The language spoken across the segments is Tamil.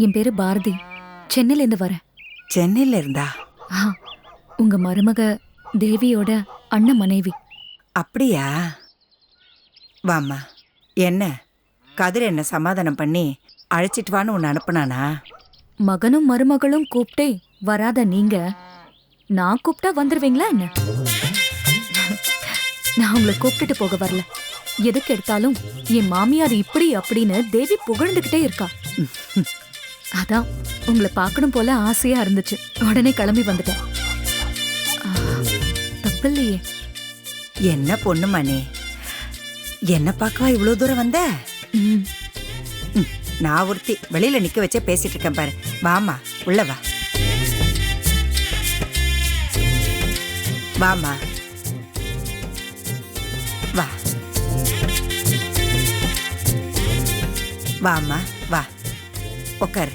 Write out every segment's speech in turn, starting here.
என் பேரு பாரதி. சென்னையில இருந்து வரேன். சென்னையில இருந்தா ஆ, உங்க மருமக தேவியோட அண்ணன் மனைவி. அப்படியா? வாம்மா என்ன? கதிர் என்ன சமாதானம் பண்ணி அழைச்சிட்டு வான்னு உன்னை அனுப்புனானா? மகனும் மருமகளும் கூப்பிட்டே வராத நீங்க நான் கூப்பிட்டா வந்துருவீங்களா என்ன? நான் உங்களை கூப்பிட்டுட்டு போக வரல. எதுக்கு எடுத்தாலும் என் மாமியார் இப்படி அப்படின்னு தேவி புகழ்ந்துகிட்டே இருக்கா. அதான் உங்களை பார்க்கணும் போல ஆசையா இருந்துச்சு. உடனே கிளம்பி வந்துட்டேன். தப்பில்லையே. என்ன பொண்ணுமா நீ என்ன பார்க்கவா இவ்வளோ தூரம் வந்த? நான் ஒருத்தி. வெளியில நிக்க வச்சே பேசிட்டு இருக்கேன் பாரு. வாமா உள்ள வா. வாமா வா. வாமா உட்காரு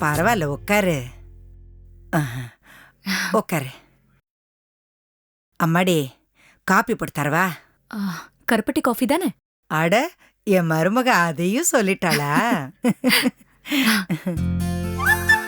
பரவாயில்ல உட்காரு. உட்காரு அம்மாடி காப்பி போட்டு தரவா? கருப்பட்டி காஃபி தானே? அட என் மருமக அதையும் சொல்லிட்டாளா?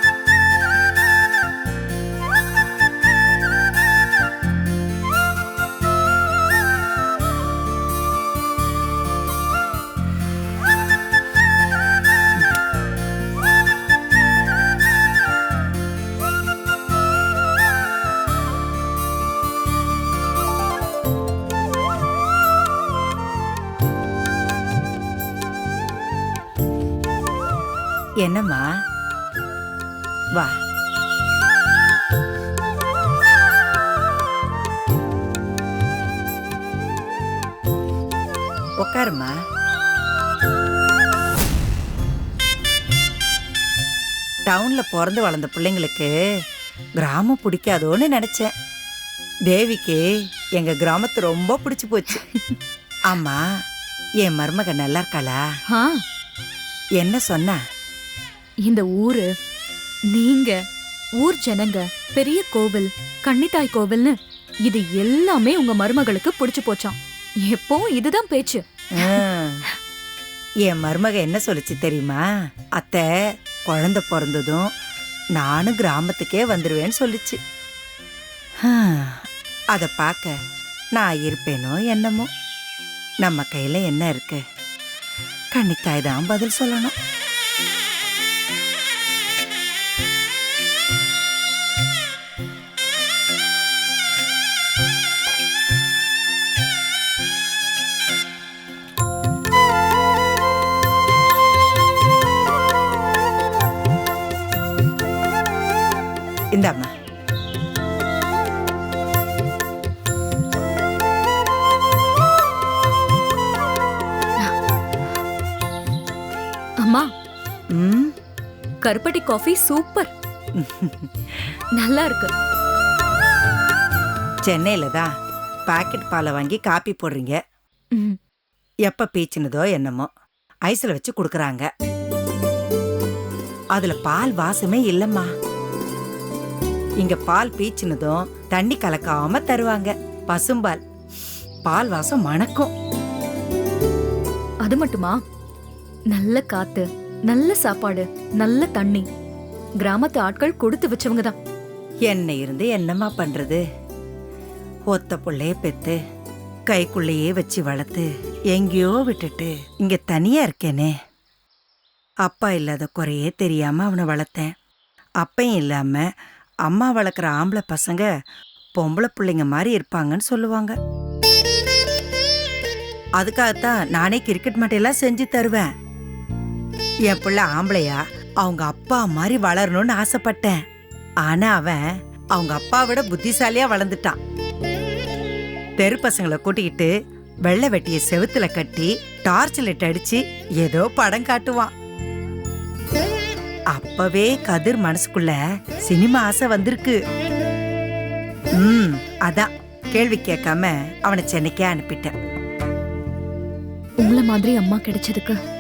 என்னம்மா? வா. உட்காருமா டவுன்ல பிறந்து வளர்ந்த பிள்ளைங்களுக்கு கிராமம் பிடிக்காதோன்னு நினைச்சேன். தேவிக்கு எங்க கிராமத்து ரொம்ப பிடிச்சு போச்சு. ஆமா என் மருமக நல்லா இருக்காளா? என்ன சொன்னா? இந்த ஊரு நீங்க ஊர் ஜனங்க பெரிய கோவில் கன்னித்தாய் கோவில்னு இது எல்லாமே உங்க மருமகளுக்கு பிடிச்சு போச்சாம். எப்பவும் இதுதான் பேச்சு. என் மருமக என்ன சொல்லுச்சு தெரியுமா? அத்தை குழந்தை பிறந்ததும் நானும் கிராமத்துக்கே வந்துருவேன்னு சொல்லுச்சு. அதை பார்க்க நான் இருப்பேனோ என்னமோ? நம்ம கையில என்ன இருக்கு? கண்ணித்தாய் தான் பதில் சொல்லணும். கருப்பட்டி காஃபி சூப்பர் நல்லா இருக்கு சென்னையில தான் பாக்கெட் பாலை வாங்கி காப்பி போடுறீங்க. எப்ப பீச்சினதோ என்னமோ. ஐஸ்ல வச்சு குடுக்கறாங்க. அதுல பால் வாசமே இல்லம்மா. இங்க பால் பீச்சினதும் தண்ணி கலக்காம தருவாங்க. பசும்பால். பால் வாசம் மணக்கும். அது மட்டுமா? நல்ல காத்து. நல்ல சாப்பாடு நல்ல தண்ணி. கிராமத்து ஆட்கள் கொடுத்து வச்சவங்க தான் என்ன இருந்து என்னம்மா பண்றது? ஒத்த பிள்ளைய பெத்து கைக்குள்ளேயே வச்சு வளர்த்து எங்கேயோ விட்டுட்டு இங்க தனியா இருக்கேனே. அப்பா இல்லாத குறையே தெரியாம அவனை வளர்த்தேன். அப்பையும் இல்லாம அம்மா வளர்க்குற ஆம்பளை பசங்க பொம்பளை பிள்ளைங்க மாதிரி இருப்பாங்கன்னு சொல்லுவாங்க. அதுக்காகத்தான் நானே கிரிக்கெட் மட்டையெல்லாம் செஞ்சு தருவேன். என் பிள்ளை ஆம்பளையா? அவங்க அப்பா மாதிரி வளரணும்னு ஆசைப்பட்டேன். ஆனா அவன் அவங்க அப்பா விட புத்திசாலியா வளர்ந்துட்டான். தெரு பசங்களை கூட்டிக்கிட்டு வெள்ளை வெட்டிய செவுத்துல கட்டி டார்ச் லைட் அடிச்சு ஏதோ படம் காட்டுவான். அப்பவே கதிர் மனசுக்குள்ள சினிமா ஆசை வந்திருக்கு. ம் அதான். கேள்வி கேட்காம அவனை சென்னைக்கே அனுப்பிட்டேன். உங்களை மாதிரி அம்மா கிடைச்சதுக்கு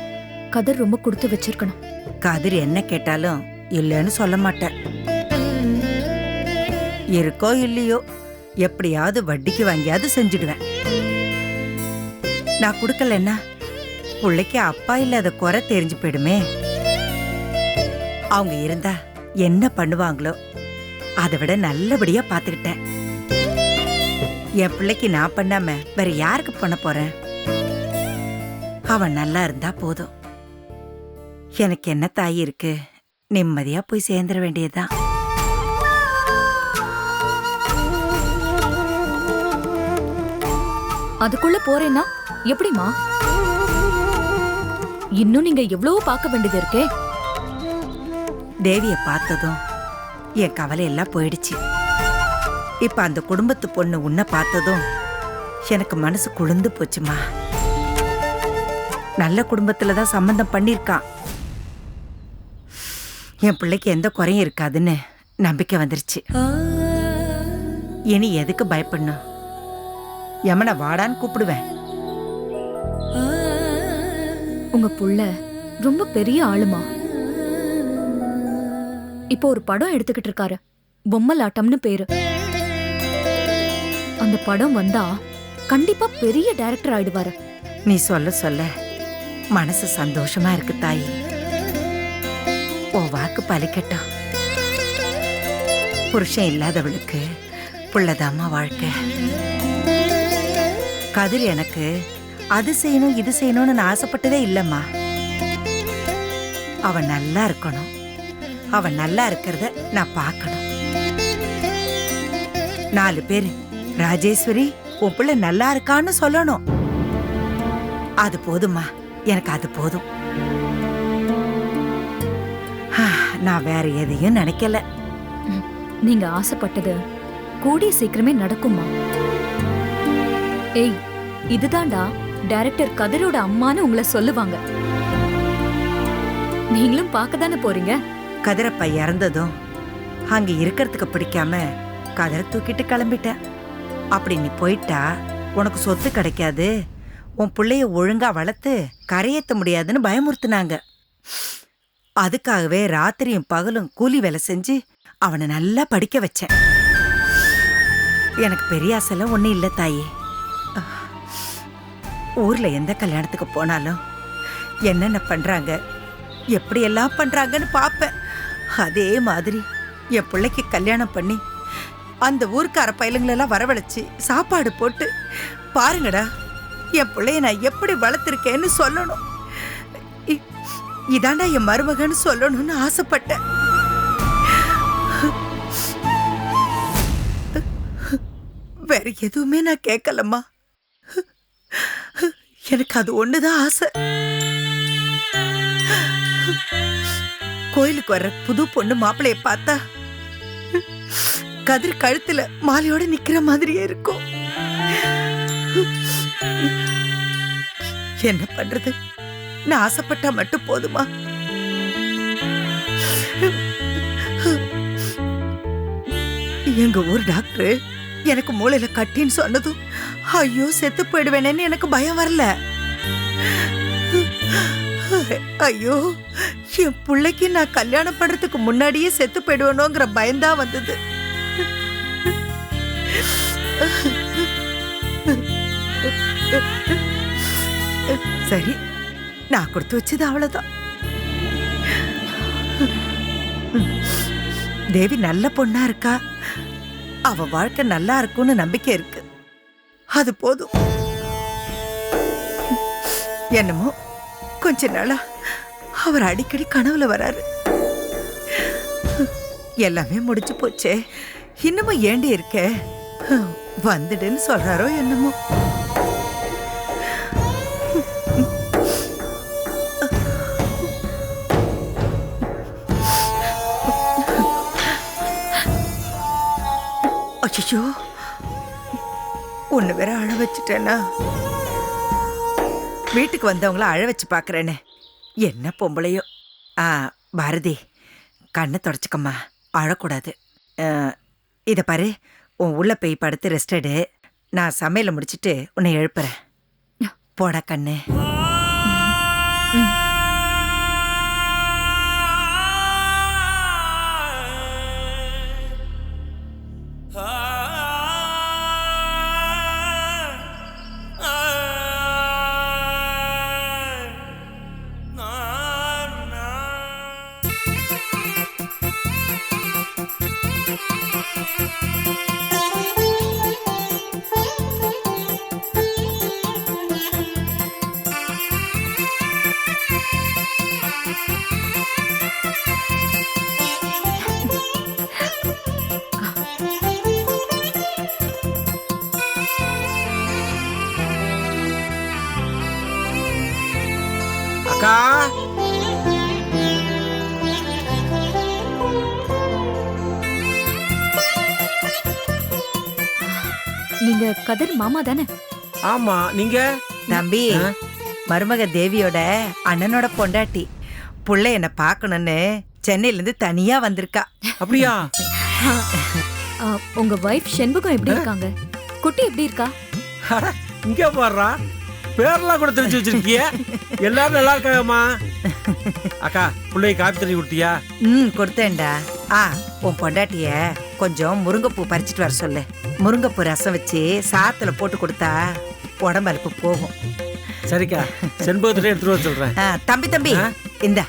கதர் ரொம்ப கொடுத்து வச்சிருக்கணும். கதிர் என்ன கேட்டாலும் இல்லைன்னு சொல்ல மாட்டேன் இருக்கோ இல்லையோ எப்படியாவது வட்டிக்கு வாங்கியாவது செஞ்சுடுவேன். நான் கொடுக்கலன்னா பிள்ளைக்கு அப்பா இல்லாத குறை தெரிஞ்சு போயிடுமே. அவங்க இருந்தா என்ன பண்ணுவாங்களோ அதை விட நல்லபடியா பாத்துக்கிட்டேன் என் பிள்ளைக்கு நான் பண்ணாம வேற யாருக்கு பண்ண போறேன்? அவன் நல்லா இருந்தா போதும். எனக்கு என்ன தாய் இருக்கு? நிம்மதியா போய் சேர்ந்துட வேண்டியதுதான். அதுக்குள்ள போறேன்னா? எப்படிமா இன்னும் நீங்க எவ்வளவோ பார்க்க வேண்டியது இருக்கே. தேவிய பார்த்ததும் என் கவலை எல்லாம் போயிடுச்சு. இப்ப அந்த குடும்பத்து பொண்ணு உன்னை பார்த்ததும் எனக்கு மனசு குளிர்ந்து போச்சுமா. நல்ல குடும்பத்துல தான் சம்பந்தம் பண்ணிருக்கான் என் பிள்ளைக்கு எந்த குறையும் இருக்காதுன்னு நம்பிக்கை வந்துருச்சு. இனி எதுக்கு பயப்படணும்? யமனை வாடான்னு கூப்பிடுவேன். உங்க புள்ள ரொம்ப பெரிய ஆளுமா? இப்போ ஒரு படம் எடுத்துக்கிட்டு இருக்காரு. பொம்மலாட்டம்னு பேரு. அந்த படம் வந்தா கண்டிப்பா பெரிய டைரக்டர் ஆயிடுவாரு. நீ சொல்ல சொல்ல மனசு சந்தோஷமா இருக்கு தாயி. உன் வாக்கு பலிக்கட்டும். புருஷன் இல்லாதவளுக்கு புள்ளதாம்மா வாழ்க்கை. கதிர் எனக்கு அது செய்யணும் இது செய்யணும்னு நான் ஆசைப்பட்டதே இல்லம்மா. அவன் நல்லா இருக்கணும். அவன் நல்லா இருக்கிறத நான் பார்க்கணும். நாலு பேர் ராஜேஸ்வரி உன் பிள்ளை நல்லா இருக்கான்னு சொல்லணும். அது போதுமா எனக்கு அது போதும். நான் வேற எதையும் நினைக்கல. நீங்க ஆசைப்பட்டது கூடிய சீக்கிரமே நடக்குமா ஏய் இதுதான்டா டைரக்டர் கதிரோட அம்மான்னு உங்களை சொல்லுவாங்க. நீங்களும் பார்க்க தானே போறீங்க? கதிரப்பா இறந்ததும் அங்க இருக்கிறதுக்கு பிடிக்காம கதிரை தூக்கிட்டு கிளம்பிட்டேன். அப்படி நீ போயிட்டா உனக்கு சொத்து கிடைக்காது. உன் பிள்ளைய ஒழுங்கா வளர்த்து கரையேத்த முடியாதுன்னு பயமுறுத்துனாங்க. அதுக்காகவே ராத்திரியும் பகலும் கூலி வேலை செஞ்சு அவனை நல்லா படிக்க வச்சேன். எனக்கு பெரிய ஆசைலாம் ஒன்றும் இல்லை தாயே. ஊரில் எந்த கல்யாணத்துக்கு போனாலும் என்னென்ன பண்ணுறாங்க எப்படியெல்லாம் பண்ணுறாங்கன்னு பார்ப்பேன். அதே மாதிரி என் பிள்ளைக்கு கல்யாணம் பண்ணி அந்த ஊருக்கார பயலுங்களெல்லாம் வரவழைச்சி சாப்பாடு போட்டு பாருங்கடா என் பிள்ளைய நான் எப்படி வளர்த்துருக்கேன்னு சொல்லணும். இதாண்டா என் மருமகன்னு சொல்லணும்னு ஆசைப்பட்டேன். வேற எதுவுமே நான் கேட்கலம்மா. எனக்கு அது ஒண்ணுதான் ஆசை. கோயிலுக்கு வர்ற புது பொண்ணு மாப்பிளைய பார்த்தா கதிர் கழுத்துல மாலையோட நிக்கிற மாதிரியே இருக்கும். என்ன பண்றது? நான் ஆசைப்பட்டா மட்டும் போதுமா? எங்க ஊர் டாக்டர் எனக்கு மூளையில கட்டின்னு சொன்னதும் ஐயோ செத்து போயிடுவேனேன்னு எனக்கு பயம் வரல. ஐயோ என் பிள்ளைக்கு நான் கல்யாணம் பண்றதுக்கு முன்னாடியே செத்து போயிடுவேனோங்கிற பயம்தான் வந்தது. சரி. நான் கொடுத்து வச்சது அவ்வளோதான் தேவி நல்ல பொண்ணா இருக்கா? அவ வாழ்க்கை நல்லா இருக்கும்னு நம்பிக்கை இருக்கு. அது போதும். என்னமோ கொஞ்ச நாளா அவர் அடிக்கடி கனவுல வராரு. எல்லாமே முடிஞ்சு போச்சே. இன்னமும் ஏண்டி இருக்க? வந்துடுன்னு சொல்றாரோ என்னமோ. ஒன்று வேற அழ வச்சுட்டேனா? வீட்டுக்கு வந்தவங்கள அழ வச்சு பார்க்குறேனே என்ன பொம்பளையோ. ஆ பாரதி கண்ணை தொடச்சிக்கம்மா. அழக்கூடாது. இதை பாரு. உன் உள்ள போய் படுத்து ரெஸ்ட் எடு. நான் சமையலை முடிச்சிட்டு உன்னை எழுப்புறேன். போடா கண்ணு. கதிர் மாமா தானே? ஆமா நீங்க? தம்பி? மருமக தேவியோட அண்ணனோட பொண்டாட்டி. புள்ள என்ன பார்க்கணும்னு சென்னையில இருந்து தனியா வந்திருக்கா. அப்படியா? ஆ, உங்க வைஃப் செண்பகம் எப்படி இருக்காங்க? குட்டி எப்படி இருக்கா? அட, இங்க பாடுறா பேர்லாம் கூட தெரிஞ்சு வச்சிருக்கிய. எல்லாரும் நல்லா இருக்காங்கம்மா. அக்கா பிள்ளைய காப்பி தண்ணி கொடுத்தியா? ம் கொடுத்தேன்டா. ஆ உன் பொண்டாட்டிய கொஞ்சம் முருங்கைப்பூ பறிச்சிட்டு வர சொல்லு. முருங்கைப்பூ ரசம் வச்சு சாத்துல போட்டு கொடுத்தா உடம்பலுப்பு போகும். சரிக்கா செண்பகத்திலே எடுத்துட்டு வர சொல்றேன். தம்பி தம்பி? இந்த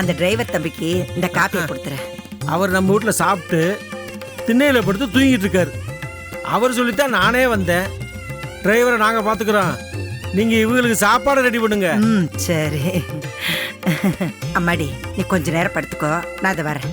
அந்த டிரைவர் தம்பிக்கு இந்த காப்பியை கொடுத்துறேன். அவர் நம்ம வீட்ல சாப்பிட்டு திண்ணையில படுத்து தூங்கிட்டு இருக்காரு. அவர் சொல்லித்தான் நானே வந்தேன். டிரைவரை நாங்க பாத்துக்கிறோம். நீங்க இவங்களுக்கு சாப்பாடு ரெடி பண்ணுங்க. ம் சரி. அம்மாடி நீ கொஞ்ச நேரம் படுத்துக்கோ. நான் அதை வரேன்.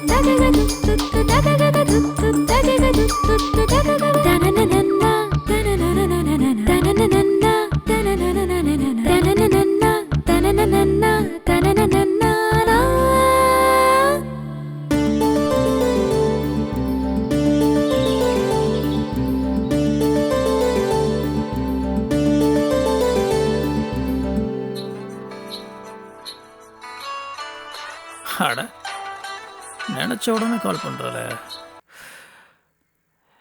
கால் பண்ணுறல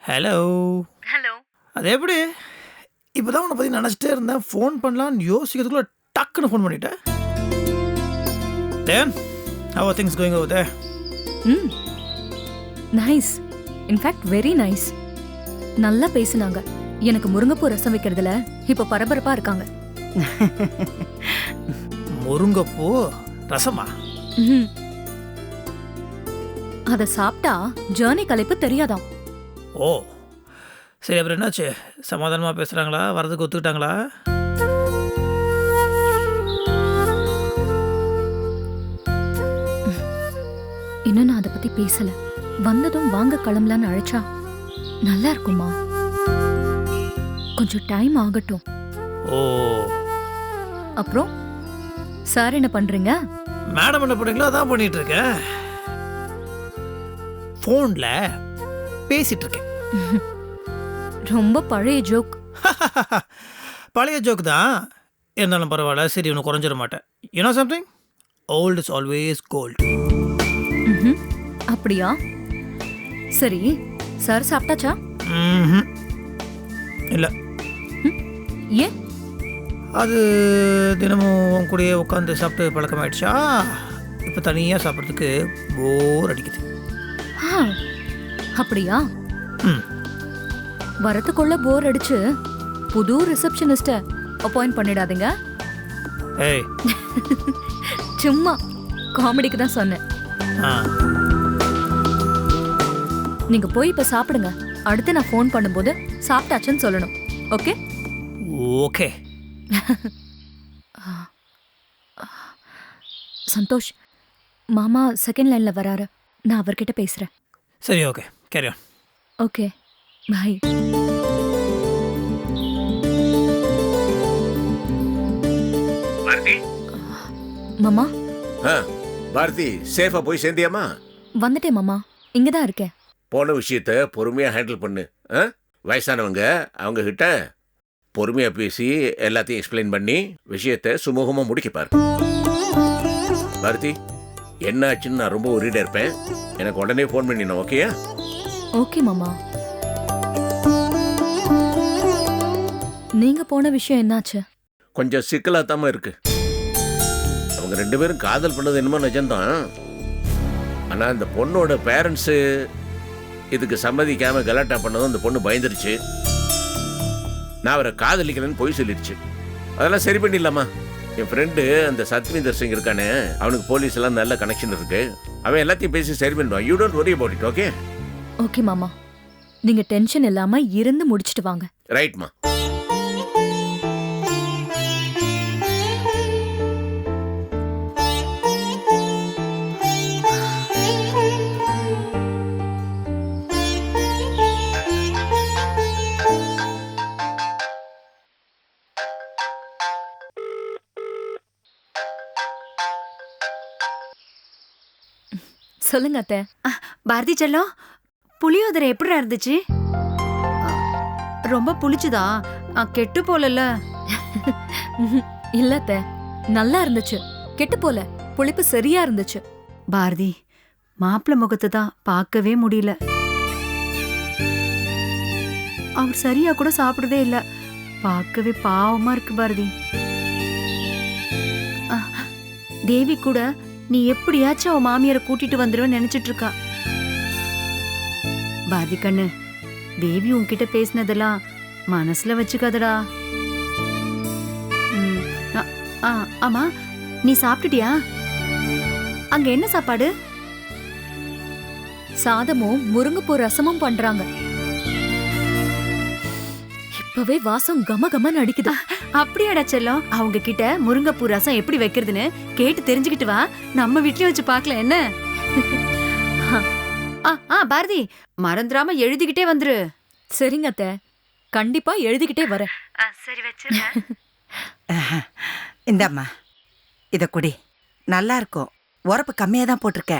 ஹலோ ஹலோ அது எப்படி? இப்போ தான் உன்னை பற்றி நினச்சிட்டே இருந்தேன். ஃபோன் பண்ணலான்னு யோசிக்கிறதுக்குள்ள டக்குன்னு ஃபோன் பண்ணிட்டேன். Then how things going over there hmm. Nice in fact very nice நல்லா பேசுனாங்க. எனக்கு முருங்கைப்பூ ரசம் வைக்கிறதுல இப்ப பரபரப்பா இருக்காங்க. முருங்கைப்பூ ரசமா? ம்ஹும். அத சாப்பிட்டா ஜேர்னி கலைப்பு தெரியாதாம். ஓ சரி அப்புறம் என்னாச்சு? சமாதானமாக பேசுகிறாங்களா வரதுக்கு ஒத்துக்கிட்டாங்களா? இன்னும் நான் அதை பத்தி பேசல. வந்ததும் வாங்க கிளம்பலான்னு அழைச்சா நல்லா இருக்குமா? கொஞ்சம் டைம் ஆகட்டும். ஓ. அப்புறம் சார் என்ன பண்றீங்க? மேடம் என்ன பண்ணுறீங்களோ அதான் பண்ணிட்டு இருக்கேன். ஃபோனில் பேசிட்டு இருக்கேன் ரொம்ப பழைய ஜோக். பழைய ஜோக் தான். இருந்தாலும் பரவாயில்ல சரி ஒன்று குறைஞ்சிட மாட்டேன். You know something old is always gold அப்படியா? சரி சார் சாப்பிட்டாச்சா? இல்லை. ஏன்? அது தினமும் கூடயே உட்காந்து சாப்பிட்டு பழக்கமாயிடுச்சா? இப்போ தனியாக சாப்பிட்றதுக்கு போர் அடிக்குது. ஆ, அப்படியா? வரத்துக்குள்ள போர் அடிச்சு புது ரிசப்ஷனிஸ்ட அப்பாயிண்ட் பண்ணிடாதீங்க. ஏய். சும்மா காமெடிக்கு தான் சொன்னேன். நீங்க போய் இப்ப சாப்பிடுங்க. அடுத்து நான் ஃபோன் பண்ணும்போது சாப்பிட்டாச்சுன்னு சொல்லணும். ஓகே. ஓகே சந்தோஷ் மாமா செகண்ட் லைன்ல வராரு. நான் அவர்கிட்ட பேசுறேன். சரி ஓகே கேரி ஓகே பாய் மாமா? ஆ, பாரதி சேஃபா போய் சேர்ந்தியாமா வந்துட்டேன் மாமா. இங்கதான் இருக்கேன். போன விஷயத்த பொறுமையா ஹேண்டில் பண்ணு. ஆ? வயசானவங்க அவங்க கிட்ட பொறுமையா பேசி எல்லாத்தையும் எக்ஸ்பிளைன் பண்ணி விஷயத்த சுமூகமா முடிக்க பாரு. பாரதி என்ன ஆச்சுன்னு நான் ரொம்ப உரிடா இருப்பேன். எனக்கு உடனே ஃபோன் பண்ணிடணும் ஓகேயா ஓகே மாமா. நீங்க போன விஷயம் என்னாச்சு? கொஞ்சம் சிக்கலா தாம இருக்கு. அவங்க ரெண்டு பேரும் காதல் பண்ணது என்னமோ நிஜம்தான். ஆனா இந்த பொண்ணோட பேரண்ட்ஸு இதுக்கு சம்மதிக்காம கலாட்டா பண்ணதும் அந்த பொண்ணு பயந்துருச்சு. நான் அவரை காதலிக்கிறேன்னு பொய் சொல்லிடுச்சு அதெல்லாம் சரி பண்ணிடலாமா? என் ஃப்ரெண்டு அந்த சத்விந்தர் சிங் இருக்கானே அவனுக்கு போலீஸ் எல்லாம் நல்ல கனெக்ஷன் இருக்கு. அவன் எல்லாத்தையும் பேசி சரி பண்ணுவான் you don't worry about it okay okay மாமா. நீங்க டென்ஷன் இல்லாம இருந்து முடிச்சிட்டு வாங்க. ரைட்மா சொல்லுங்க அத்தை. பாரதி செல்லம் புளியோதரை எப்படி இருந்துச்சு? ரொம்ப புளிச்சுதா. கெட்டு ம்ஹும். இல்ல அத்தை நல்லா இருந்துச்சு. கெட்டு போல புளிப்பு சரியா இருந்துச்சு. பாரதி மாப்பிள்ளை முகத்தை தான் பார்க்கவே முடியல. அவர் சரியா கூட சாப்பிடுறதே இல்ல. பார்க்கவே பாவமா இருக்கு பாரதி. தேவி கூட நீ எப்படியாச்சும் அவன் மாமியாரை கூட்டிட்டு வந்துருவேன்னு நினைச்சிட்டு இருக்கா. பாதிக்கண்ணு கண்ணு தேவி உன்கிட்ட பேசினதெல்லாம் மனசுல வச்சுக்காதடா. ஆமா நீ சாப்பிட்டுட்டியா? அங்க என்ன சாப்பாடு? சாதமும் முருங்கைப்பூ ரசமும் பண்றாங்க. இப்பவே வாசம் கம கமன்னு அடிக்குது. அப்படியாடா செல்லம் அவங்க கிட்ட முருங்கைப்பூ ரசம் எப்படி வைக்கிறதுன்னு கேட்டு தெரிஞ்சுக்கிட்டு வா. நம்ம வீட்லயும் வச்சு பார்க்கல என்ன? ஆ ஆ பாரதி மறந்துடாம எழுதிக்கிட்டே வந்துரு. சரிங்க அத்தை. கண்டிப்பா எழுதிக்கிட்டே வரேன் சரி வச்சு இந்தாம்மா. இத குடி. நல்லா இருக்கும். உரப்பு கம்மியா தான் போட்டிருக்க.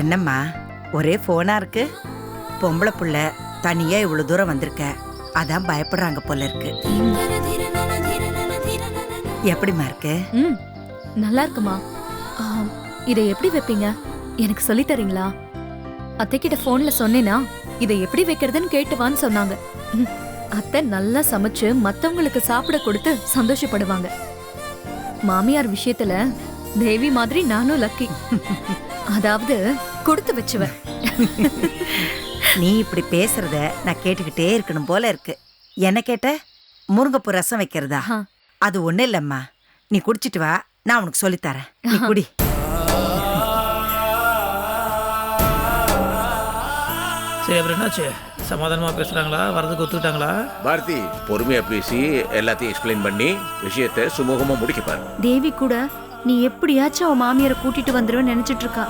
என்னம்மா ஒரே போனா இருக்கு? பொம்பளை புள்ள தனியா இவ்வளவு தூரம் வந்திருக்க. அதான் பயப்படுறாங்க போல இருக்கு. எப்படிம்மா இருக்கு? ம் நல்லா இருக்குமா? ஆம், இதை எப்படி வைப்பீங்க? எனக்கு சொல்லி தரீங்களா? அத்தைக்கிட்ட போன்ல சொன்னேனா இதை எப்படி வைக்கிறதுன்னு கேட்டுவான்னு சொன்னாங்க. ம், அத்தை நல்லா சமைச்சு மத்தவங்களுக்கு சாப்பிட கொடுத்து சந்தோஷப்படுவாங்க. மாமியார் விஷயத்துல தேவி மாதிரி நானும் லக்கி அதாவது கொடுத்து வச்சுவேன் நீ இப்படி பேசுறத நான் கேட்டுக்கிட்டே இருக்கணும் போல இருக்கு. என்ன கேட்ட? முருங்கைப்பூ ரசம் வைக்கிறதா. அது ஒண்ணு இல்லம்மா. நீ குடிச்சிட்டு வா. நான் உனக்கு சொல்லித் தரேன் நீ குடி. சரி அப்புறம் என்னாச்சு? சமாதானமாக பேசுகிறாங்களா வரதுக்கு ஒத்துக்கிட்டாங்களா? பாரதி பொறுமையா பேசி எல்லாத்தையும் எக்ஸ்பிளைன் பண்ணி விஷயத்த சுமூகமா முடிக்க பாரு. தேவி கூட நீ எப்படியாச்சும் அவ மாமியாரை கூட்டிட்டு வந்துருவேன்னு நினைச்சிட்டு இருக்கா.